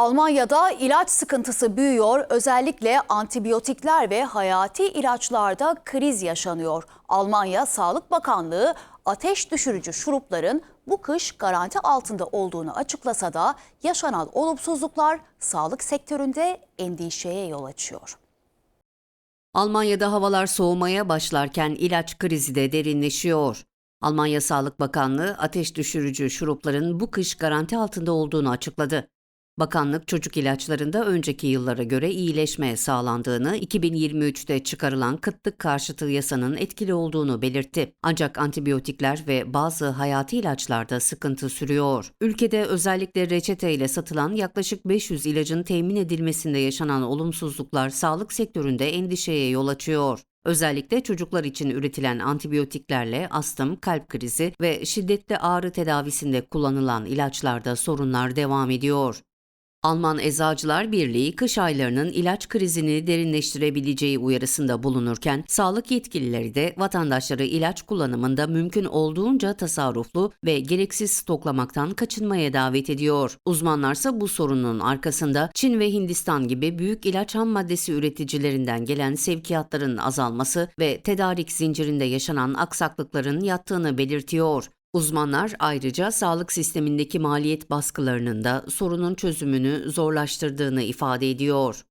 Almanya'da ilaç sıkıntısı büyüyor. Özellikle antibiyotikler ve hayati ilaçlarda kriz yaşanıyor. Almanya Sağlık Bakanlığı ateş düşürücü şurupların bu kış garanti altında olduğunu açıklasa da yaşanan olumsuzluklar sağlık sektöründe endişeye yol açıyor. Almanya'da havalar soğumaya başlarken ilaç krizi de derinleşiyor. Almanya Sağlık Bakanlığı ateş düşürücü şurupların bu kış garanti altında olduğunu açıkladı. Bakanlık çocuk ilaçlarında önceki yıllara göre iyileşme sağlandığını, 2023'te çıkarılan kıtlık karşıtı yasanın etkili olduğunu belirtti. Ancak antibiyotikler ve bazı hayati ilaçlarda sıkıntı sürüyor. Ülkede özellikle reçeteyle satılan yaklaşık 500 ilacın temin edilmesinde yaşanan olumsuzluklar sağlık sektöründe endişeye yol açıyor. Özellikle çocuklar için üretilen antibiyotiklerle astım, kalp krizi ve şiddetli ağrı tedavisinde kullanılan ilaçlarda sorunlar devam ediyor. Alman Eczacılar Birliği kış aylarının ilaç krizini derinleştirebileceği uyarısında bulunurken, sağlık yetkilileri de vatandaşları ilaç kullanımında mümkün olduğunca tasarruflu ve gereksiz stoklamaktan kaçınmaya davet ediyor. Uzmanlarsa bu sorunun arkasında Çin ve Hindistan gibi büyük ilaç ham maddesi üreticilerinden gelen sevkiyatların azalması ve tedarik zincirinde yaşanan aksaklıkların yattığını belirtiyor. Uzmanlar ayrıca sağlık sistemindeki maliyet baskılarının da sorunun çözümünü zorlaştırdığını ifade ediyor.